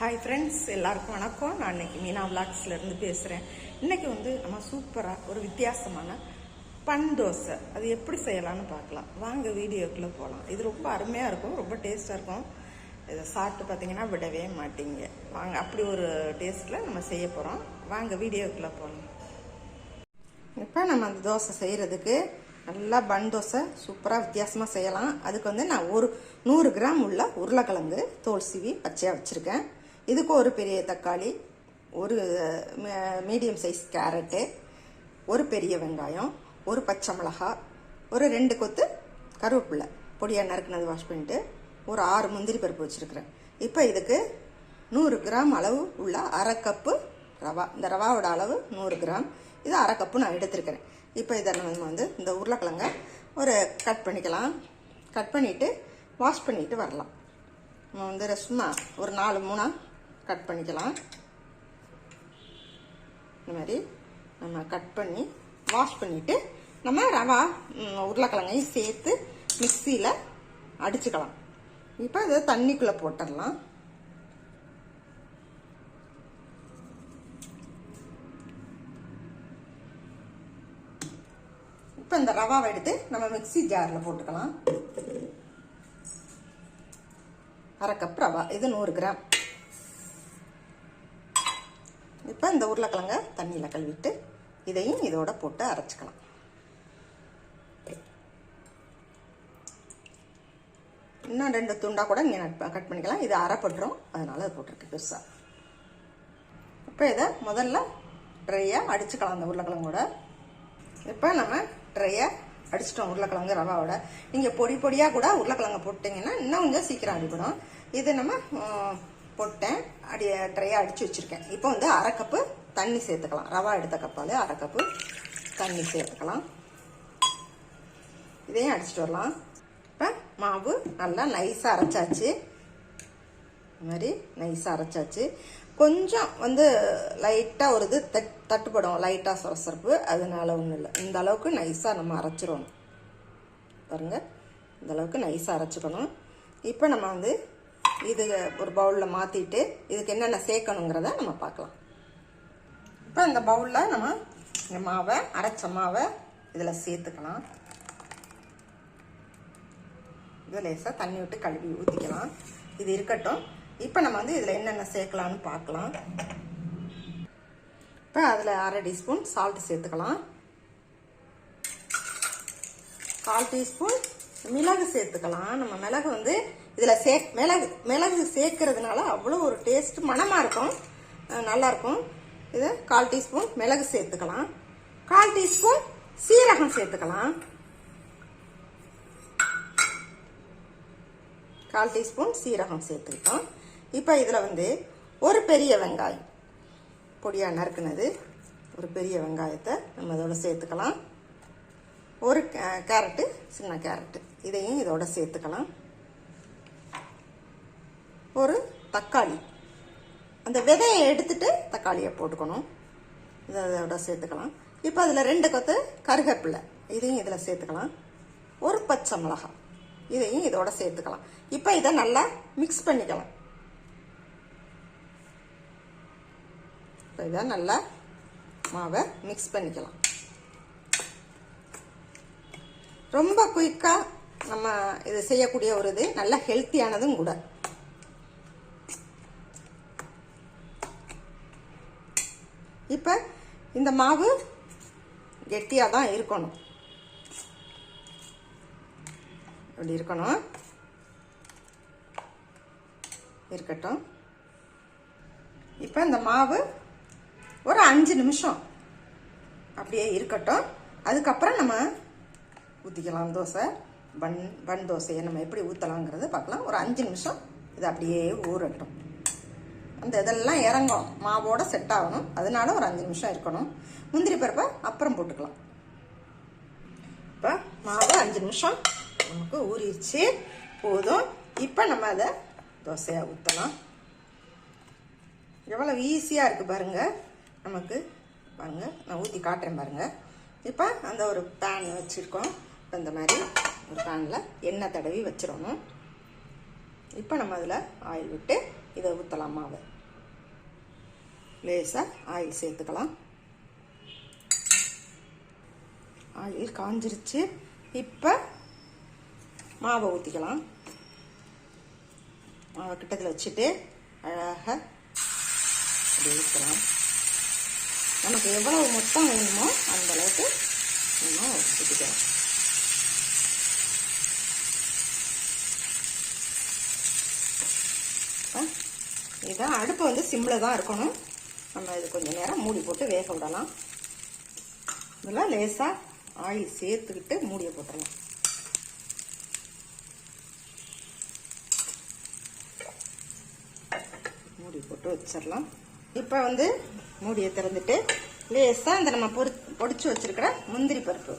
Hi friends எல்லாருக்கும் வணக்கம். நான் இன்னைக்கு மீனா விளாக்ஸ்லேருந்து பேசுகிறேன் இன்னைக்கு வந்து நம்ம சூப்பராக ஒரு வித்தியாசமான பன் தோசை. அது எப்படி செய்யலாம்னு பார்க்கலாம். வாங்க வீடியோக்குள்ளே போகலாம் இது ரொம்ப அருமையாக இருக்கும் ரொம்ப டேஸ்ட்டாக இருக்கும். இதை சாப்பிட்டு பார்த்தீங்கன்னா விடவே மாட்டீங்க. வாங்க அப்படி ஒரு டேஸ்ட்டில் நம்ம செய்ய போகிறோம் வாங்க வீடியோக்குள்ளே போகலாம் இப்போ நம்ம அந்த தோசை செய்கிறதுக்கு நல்லா பன் தோசை சூப்பராக வித்தியாசமாக செய்யலாம். அதுக்கு வந்து நான் ஒரு நூறு கிராம் உள்ள உருளைக்கிழங்கு தோல் சீவி பச்சையாக வச்சுருக்கேன். இதுக்கு ஒரு பெரிய தக்காளி ஒரு மீடியம் சைஸ் கேரட்டு ஒரு பெரிய வெங்காயம் ஒரு பச்சை மிளகாய் ஒரு ரெண்டு கொத்து கருவேப்பிலை. பொடியாக நறுக்குனது வாஷ் பண்ணிவிட்டு ஒரு ஆறு முந்திரி பருப்பு வச்சுருக்குறேன். இப்போ இதுக்கு நூறு கிராம் அளவு உள்ள அரை கப்பு ரவா. இந்த ரவாவோட அளவு நூறு கிராம். இது அரை கப்பு நான் எடுத்துருக்கிறேன். இப்போ இதை நம்ம வந்து இந்த உருளைக்கிழங்க ஒரு கட் பண்ணிக்கலாம். கட் பண்ணிவிட்டு வாஷ் பண்ணிவிட்டு வரலாம். நம்ம வந்து சும்மா ஒரு நாலு மூணாக கட் பண்ணிக்கலாம். இந்த மாதிரி நம்ம கட் பண்ணி வாஷ் பண்ணிவிட்டு நம்ம ரவா உருளைக்கிழங்கையும் சேர்த்து மிக்சியில் அடிச்சுக்கலாம். இப்போ இதை தண்ணிக்குள்ளே போட்டுடலாம். இப்போ இந்த ரவாவை எடுத்து நம்ம மிக்ஸி ஜாரில் போட்டுக்கலாம். அரை கப் ரவா இது நூறு கிராம். இப்போ இந்த உருளைக்கிழங்க தண்ணியில் கழுவிட்டு இதையும் இதோட போட்டு அரைச்சிக்கலாம். இன்னும் ரெண்டு துண்டாக கூட இங்கே கட் பண்ணிக்கலாம். இது அரைப்பட்டுரும் அதனால் அது போட்டிருக்கு பெருசாக இப்போ இதை முதல்ல ட்ரையாக அடிச்சுக்கலாம் அந்த உருளைக்கிழங்கோட. இப்போ நம்ம ட்ரையாக அடிச்சிட்டோம் உருளைக்கிழங்கு ரவாவோட. நீங்கள் பொடி பொடியாக கூட உருளைக்கிழங்கு போட்டிங்கன்னா இன்னும் கொஞ்சம் சீக்கிரம் அடிப்படும் இது நம்ம போட்டேன். அடி ட்ரையாக அடித்து வச்சுருக்கேன். இப்போ வந்து அரை கப்பு தண்ணி சேர்த்துக்கலாம். ரவா எடுத்த கப்பால் அரை கப்பு தண்ணி சேர்த்துக்கலாம். இதையும் அடிச்சிட்டு வரலாம். இப்போ மாவு நல்லா நைஸாக அரைச்சாச்சு. இது மாதிரி நைஸாக அரைச்சாச்சு. கொஞ்சம் வந்து லைட்டாக ஒரு இது தட் தட்டுப்படும். லைட்டாக சொரசரப்பு. அதனால ஒன்றும் இல்லை. இந்த அளவுக்கு நைஸாக நம்ம அரைச்சிடணும் பாருங்கள் இந்த அளவுக்கு நைஸாக அரைச்சிக்கணும். இப்போ நம்ம வந்து இது ஒரு பவுலில் மாற்றிட்டு இதுக்கு என்னென்ன சேர்க்கணுங்கிறத நம்ம பார்க்கலாம். இப்போ இந்த பவுலில் நம்ம இந்த மாவை அரைச்ச மாவை இதில் சேர்த்துக்கலாம். இது லேசாக தண்ணி விட்டு கழுவி ஊற்றிக்கலாம் இது இருக்கட்டும். இப்போ நம்ம வந்து இதில் என்னென்ன சேர்க்கலாம்னு பார்க்கலாம். இப்போ அதில் அரை டீஸ்பூன் சால்ட் சேர்த்துக்கலாம். கால் டீஸ்பூன் மிளகு சேர்த்துக்கலாம். நம்ம மிளகு வந்து இதில் சே மிளகு மிளகு சேர்க்கறதுனால அவ்வளோ ஒரு டேஸ்ட் மணமாக இருக்கும். நல்லாயிருக்கும். நல்லா இருக்கும் இது கால் டீஸ்பூன் மிளகு சேர்த்துக்கலாம். கால் டீஸ்பூன் சீரகம் சேர்த்துக்கலாம். கால் டீஸ்பூன் சீரகம் சேர்த்துக்கிட்டோம். இப்போ இதில் வந்து ஒரு பெரிய வெங்காயம். பொடியாக நறுக்குனது. ஒரு பெரிய வெங்காயத்தை நம்ம இதோட சேர்த்துக்கலாம். ஒரு கே- கேரட்டு சின்ன கேரட்டு. இதையும் இதோட சேர்த்துக்கலாம். ஒரு தக்காளி. அந்த விதையை எடுத்துட்டு தக்காளியை போட்டுக்கணும். இதை இதோட சேர்த்துக்கலாம். இப்போ அதில் ரெண்டு கொத்து கருவேப்பிலை இதையும் இதில் சேர்த்துக்கலாம். ஒரு பச்சை மிளகாய். இதையும் இதோட சேர்த்துக்கலாம். இப்போ இதை நல்லா மிக்ஸ் பண்ணிக்கலாம். இப்போ இதை நல்லா மாவை மிக்ஸ் பண்ணிக்கலாம். ரொம்ப குயிக்காக நம்ம இது செய்யக்கூடிய ஒரு இது நல்ல ஹெல்த்தியானதும் கூட இப்போ இந்த மாவு கெட்டியாக தான் இருக்கணும். இப்படி இருக்கணும். இருக்கட்டும். இப்போ இந்த மாவு ஒரு அஞ்சு நிமிஷம் அப்படியே இருக்கட்டும். அதுக்கப்புறம் நம்ம ஊற்றிக்கலாம் தோசை பன் பன் தோசையை நம்ம எப்படி ஊற்றலாங்கிறது பார்க்கலாம். ஒரு அஞ்சு நிமிஷம் இது அப்படியே ஊறட்டும். அந்த இதெல்லாம் இறங்கும். மாவோட செட் ஆகணும். அதனால ஒரு அஞ்சு நிமிஷம் இருக்கணும். முந்திரி பருப்பை அப்புறம் போட்டுக்கலாம். இப்போ மாவு அஞ்சு நிமிஷம் நமக்கு ஊறிடுச்சு. போதும். இப்போ நம்ம அதை தோசையாக ஊற்றலாம் எவ்வளோ ஈஸியாக இருக்குது பாருங்கள் நமக்கு பாருங்கள் நான் ஊற்றி காட்டுறேன் பாருங்கள் இப்போ அந்த ஒரு பேன் வச்சுருக்கோம். இப்போ இந்த மாதிரி ஒரு பேனில் எண்ணெய் தடவி வச்சிடணும். இப்போ நம்ம அதில் ஆயில் விட்டு இதை ஊற்றலாம் மாவை லேசாக ஆயில் சேர்த்துக்கலாம். ஆயில் காஞ்சிருச்சு. இப்போ மாவை ஊற்றிக்கலாம் மாவை கிட்டத்தில் வச்சுட்டு அழகாக அப்படி ஊற்றலாம் நமக்கு எவ்வளவு மொத்தம் வேணுமோ அந்த அளவுக்கு நம்ம ஊற்றிக்கலாம் இதான் அடுப்பு வந்து சிம்மில் தான் இருக்கணும். நம்ம இது கொஞ்சம் நேரம் மூடி போட்டு வேக விடலாம். இதெல்லாம் லேசாக ஆயில் சேர்த்துக்கிட்டு மூடியை போட்டுடலாம் மூடி போட்டு வச்சிடலாம் இப்போ வந்து மூடியை திறந்துட்டு லேசாக இந்த நம்ம பொறி பொடிச்சு வச்சுருக்கிற முந்திரி பருப்பு.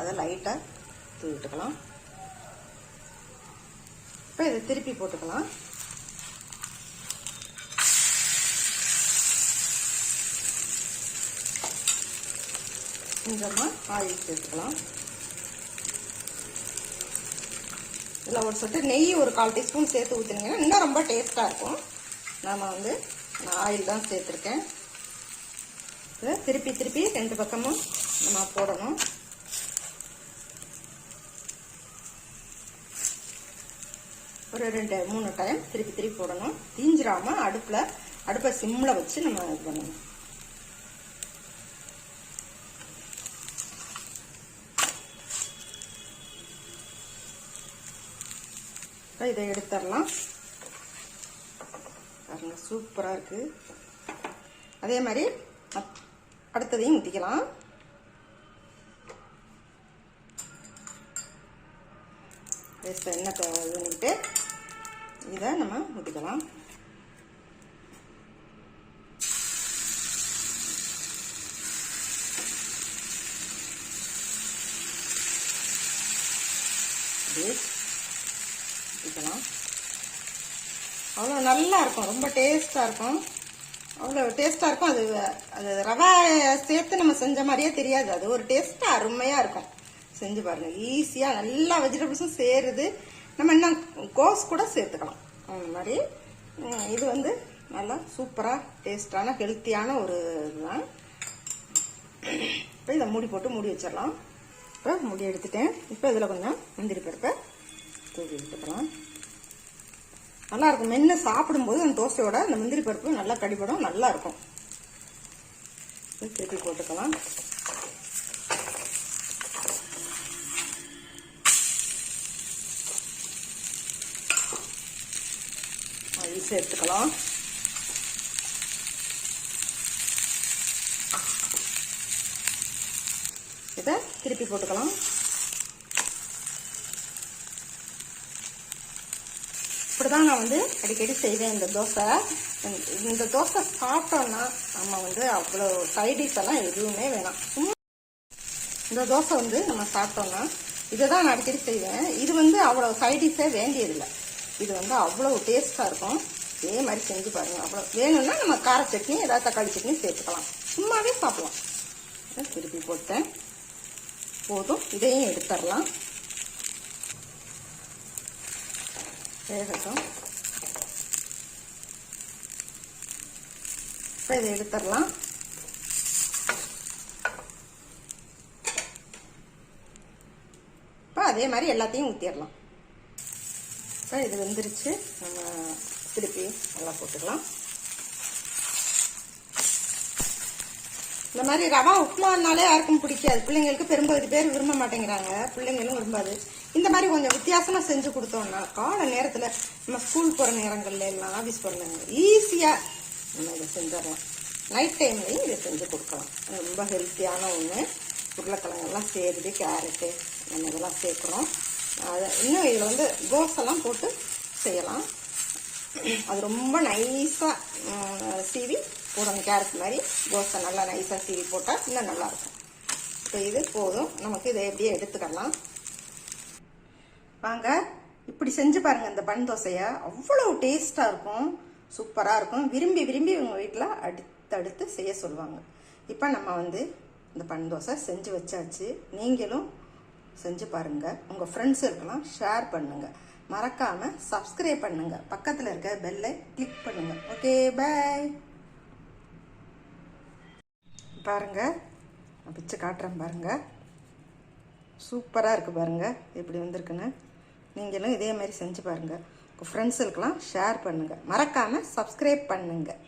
அதை லைட்டாக தூவிட்டுக்கலாம். இப்போ இதை திருப்பி போட்டுக்கலாம். கொஞ்சமாக ஆயில் சேர்த்துக்கலாம் இதில் ஒரு சொட்டு நெய் ஒரு கால் டீஸ்பூன் சேர்த்து ஊற்றுனீங்கன்னா இன்னும் ரொம்ப டேஸ்ட்டாக இருக்கும். நாம் வந்து நான் ஆயில் தான் சேர்த்துருக்கேன். இதை திருப்பி திருப்பி ரெண்டு பக்கமும் நம்ம போடணும். ஒரு ரெண்டு மூணு டைம் திருப்பி திருப்பி போடணும். தீஞ்சிராமல் அடுப்பில் அடுப்பை சிம்மில் வச்சு நம்ம இது பண்ணணும். இதை எடுத்துடலாம். பாருங்க சூப்பராக இருக்குது அதே மாதிரி அடுத்ததையும் ஊற்றிக்கலாம் எண்ணெய் பண்ணிக்கிட்டு இதை நம்ம ஊற்றிக்கலாம் அப்படியே ஊற்றிக்கலாம் அவ்வளோ நல்லா இருக்கும். ரொம்ப டேஸ்ட்டாக இருக்கும். அவ்வளோ டேஸ்ட்டாக இருக்கும். அது அது ரவை சேர்த்து நம்ம செஞ்ச மாதிரியே தெரியாது. அது ஒரு டேஸ்ட்டாக அருமையாக இருக்கும். செஞ்சு பாருங்கள் ஈஸியாக எல்லா வெஜிடபிள்ஸும் சேருது. நம்ம இன்னும் கோஸ் கூட சேர்த்துக்கலாம். அந்த மாதிரி இது வந்து நல்லா சூப்பராக டேஸ்டான ஹெல்த்தியான ஒரு இதுதான். இப்போ இதை மூடி போட்டு மூடி வச்சிடலாம். இப்போ முடி எடுத்துட்டேன். இப்போ இதில் கொஞ்சம் முந்திரி பருப்பை தூவி விட்டுக்கலாம் நல்லா இருக்கும் மென்று சாப்பிடும்போது அந்த தோசையோட அந்த முந்திரி பருப்பு நல்லா கடிபடும் நல்லா இருக்கும் திருப்பி போட்டுக்கலாம். அது சேர்த்துக்கலாம். இதை திருப்பி போட்டுக்கலாம். இப்படிதான் நான் வந்து அடிக்கடி செய்வேன் இந்த தோசை. இந்த தோசை சாப்பிட்டோன்னா நம்ம வந்து அவ்வளோ சைடிஷ் எல்லாம் எதுவுமே வேணாம். இந்த தோசை வந்து நம்ம சாப்பிட்டோம்னா இதை தான் நான் அடிக்கடி செய்வேன். இது வந்து அவ்வளோ சைடிஷே வேண்டியதில்லை. இது வந்து அவ்வளோ டேஸ்ட்டாக இருக்கும். இதே மாதிரி செஞ்சு பாருங்கள் அவ்வளோ வேணும்னா நம்ம கார சட்னி ஏதாவது தக்காளி சட்னி சேர்த்துக்கலாம். சும்மாவே சாப்பிடலாம். திருப்பி போட்டேன். போதும். இதையும் எடுத்துடலாம். வேகட்டும் இப்போ இதை எடுத்துடலாம் இப்போ அதே மாதிரி எல்லாத்தையும் ஊற்றிடலாம் இப்போ இது வெந்துருச்சு நம்ம திருப்பி நல்லா போட்டுக்கலாம் இந்த மாதிரி ரவா உப்புமானாலே யாருக்கும் பிடிக்காது பிள்ளைங்களுக்கு பெரும்பகுதி பேர் விரும்ப மாட்டேங்கிறாங்க பிள்ளைங்களும் விரும்பாது இந்த மாதிரி கொஞ்சம் வித்தியாசமா செஞ்சு கொடுத்தோம்னா கால நேரத்துல நம்ம ஸ்கூல் போற நேரங்கள்ல எல்லாம் ஆபீஸ் போற நேரங்கள் ஈஸியா நம்ம இதை செஞ்சிடலாம். நைட் டைம்லையும் இதை செஞ்சு கொடுக்கலாம். ரொம்ப ஹெல்த்தியான ஒன்று உருளைக்கிழங்கெல்லாம் சேருது கேரட்டு நம்ம இதெல்லாம் சேர்க்குறோம். அதை இன்னும் இதில் வந்து கோஸெல்லாம் போட்டு செய்யலாம். அது ரொம்ப நைஸாக சீவி போடணும் கேரட் மாதிரி. கோஸை நல்லா நைஸாக சீவி போட்டால் இன்னும் நல்லாயிருக்கும் இப்போ இது போதும். நமக்கு இதை எப்படியே எடுத்துக்கலாம். வாங்க. இப்படி செஞ்சு பாருங்கள் இந்த பன் தோசையை. அவ்வளோ டேஸ்ட்டாக இருக்கும். சூப்பராக இருக்கும். விரும்பி விரும்பி உங்கள் வீட்டில் அடுத்தடுத்து செய்ய சொல்லுவாங்க. இப்போ நம்ம வந்து இந்த பன் தோசை செஞ்சு வச்சாச்சு. நீங்களும் செஞ்சு பாருங்கள் உங்கள் ஃப்ரெண்ட்ஸ் இருக்கலாம் ஷேர் பண்ணுங்கள் மறக்காமல் சப்ஸ்கிரைப் பண்ணுங்கள் பக்கத்தில் இருக்க பெல்லை கிளிக் பண்ணுங்கள் ஓகே பை பாருங்கள் நான் பிச்சு காட்டுறேன் பாருங்கள் சூப்பராக இருக்குது பாருங்கள் எப்படி வந்திருக்குன்னு. நீங்களும் இதே மாதிரி செஞ்சு பாருங்கள் உங்கள் ஃப்ரெண்ட்ஸுக்கெலாம் ஷேர் பண்ணுங்கள் மறக்காமல் சப்ஸ்கிரைப் பண்ணுங்கள்